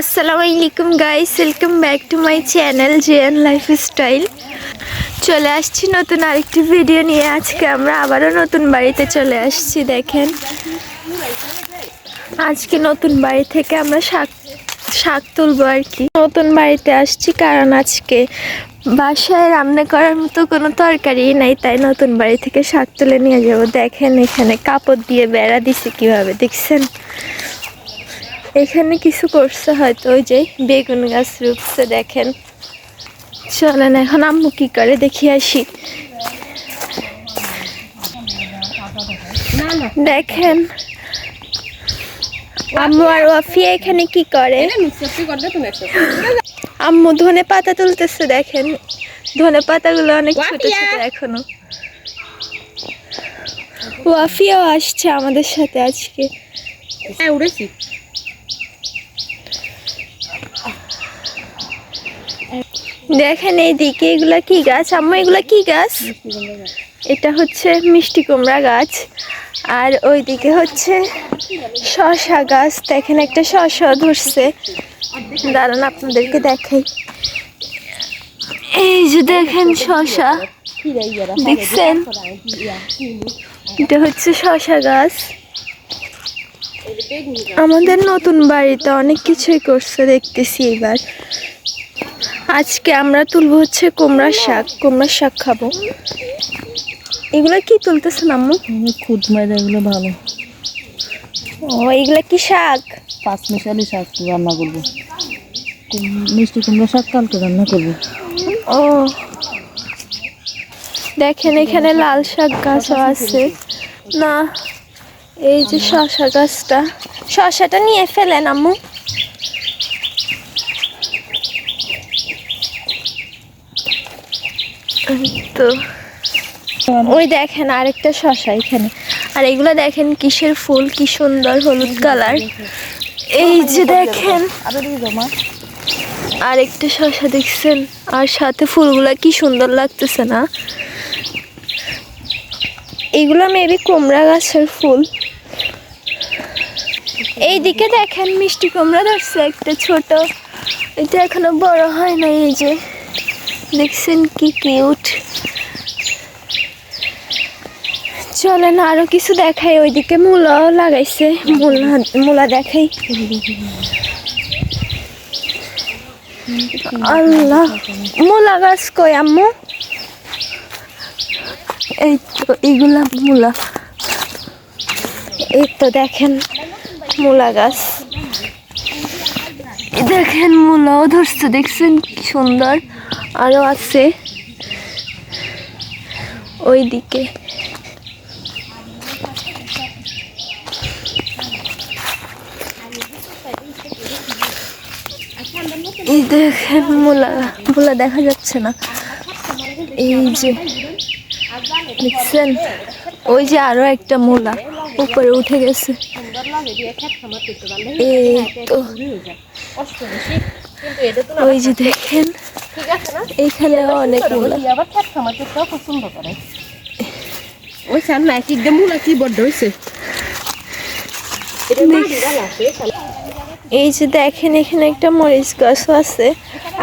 আসসালামু আলাইকুম guys welcome back to my channel JN lifestyle চলে আসছি নতুন আরেকটি ভিডিও নিয়ে। আজকে আমরা আবারও নতুন বাড়িতে চলে আসছি, দেখেন। আজকে নতুন বাড়ি থেকে আমরা শাক শাক তুলবো আর কি। নতুন বাড়িতে আসছি কারণ আজকে বাসায় রান্না করার মতো কোনো তরকারি নাই, তাই নতুন বাড়ি থেকে শাক তুলে নিয়ে যাব। দেখেন এখানে কাপড় দিয়ে বেড়া দিছে কীভাবে, দেখছেন? এখানে কিছু করছে হয়তো ওই যে বেগুন গাছ রুপছে দেখেন। চলেন এখন আম্মু কি করে দেখি আসি। দেখেন আম্মু আর ওয়াফিয়া এখানে কি করে? আম্মু ধনে পাতা তুলতেছে দেখেন। ধনে পাতাগুলো অনেক ছোট ছোট এখনও। ওয়াফিয়াও আসছে আমাদের সাথে আজকে। হ্যাঁ উড়েছি। দেখেন এইদিকে এগুলা কি গাছ? আম্মু, এগুলা কি গাছ? এটা হচ্ছে মিষ্টি কুমড়া গাছ। আর ওইদিকে হচ্ছে শশা গাছ। দেখেন একটা শশা ধরছে। দাঁড়ান, আপনাদেরকে দেখাই। এই যে দেখেন শশা। দেখছেন? এটা হচ্ছে শশা গাছ। আমাদের নতুন বাড়িতে অনেক কিছুই করছে, দেখতেছি এবার। আজকে আমরা তুলবো হচ্ছে কুমড়ার শাক কুমড়ার শাক খাব। এগুলো কি তুলতেছেন আম্মু? খুদ মাইরা এগুলো ভালো। ও এগুলো কি শাক? পাঁচ মিশালি শাক রান্না করব। মিষ্টি কুমড়ো শাক কালকে রান্না করব। ও। দেখেন এখানে লাল শাক গাছও আছে। না এই যে শশা গাছটা। শশাটা নিয়ে ফেলেন আম্মু। তো ওই দেখেন আরেকটা শশা এখানে। আর এগুলো দেখেন কিসের ফুল, কি সুন্দর হলুদ কালার। এই যে দেখেন, আরেকটা শশা দেখছেন, আর সাথে ফুলগুলা কি সুন্দর লাগতেছে না। এগুলো মেবি কুমড়া গাছের ফুল। এইদিকে দেখেন মিষ্টি কুমড়া ধরছে একটা ছোট, এটা এখনও বড় হয় না এই যে। দেখছেন কি কিউট। চলেন আরও কিছু দেখাই, ওইদিকে মূলাও লাগাইছে। মূলা মূলা দেখাই। আল্লাহ, মূলা গাছ কই আম্মু? এই তো এগুলা মূলা। এই তো দেখেন মূলা গাছ। দেখেন মূলাও ধরছে, দেখছেন কি সুন্দর। আরও আছে। ওইদিকে। এই দেখেন, মোলা মোলা দেখা যাচ্ছে না। এই যে, দেখছেন? ওই যে আরও একটা মোলা উপরে উঠে গেছে। এই তো। ওই যে দেখেন এখানে অনেক আবার খ্যাত খামার পছন্দ করে। ওই চান না এক একদম বড্ড হয়েছে এই যে দেখেন এখানে একটা মরিচ গাছও আছে।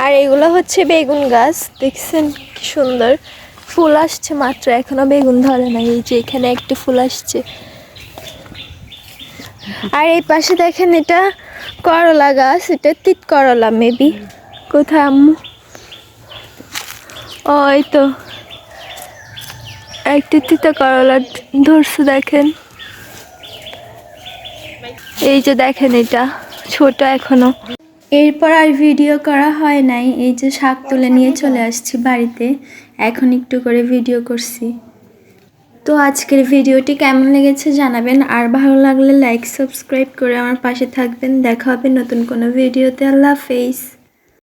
আর এগুলো হচ্ছে বেগুন গাছ। দেখছেন কি সুন্দর? ফুল আসছে মাত্র এখনও বেগুন ধরে না এই যে এখানে একটি ফুল আসছে। আর এই পাশে দেখেন এটা করলা গাছ এটা তিত করলা মেবি কোথায় আম্মু? ও তো। একটা তিতা করলা ধরছে, দেখেন। এই যে দেখেন এটা, ছোট এখনও। এরপর আর ভিডিও করা হয় নাই, এই যে শাক তুলে নিয়ে চলে আসছি বাড়িতে। এখন একটু করে ভিডিও করছি। তো আজকের ভিডিওটি কেমন লেগেছে জানাবেন, আর ভালো লাগলে লাইক, সাবস্ক্রাইব করে আমার পাশে থাকবেন। দেখা হবে নতুন কোনো ভিডিওতে, আল্লাহ হাফেজ।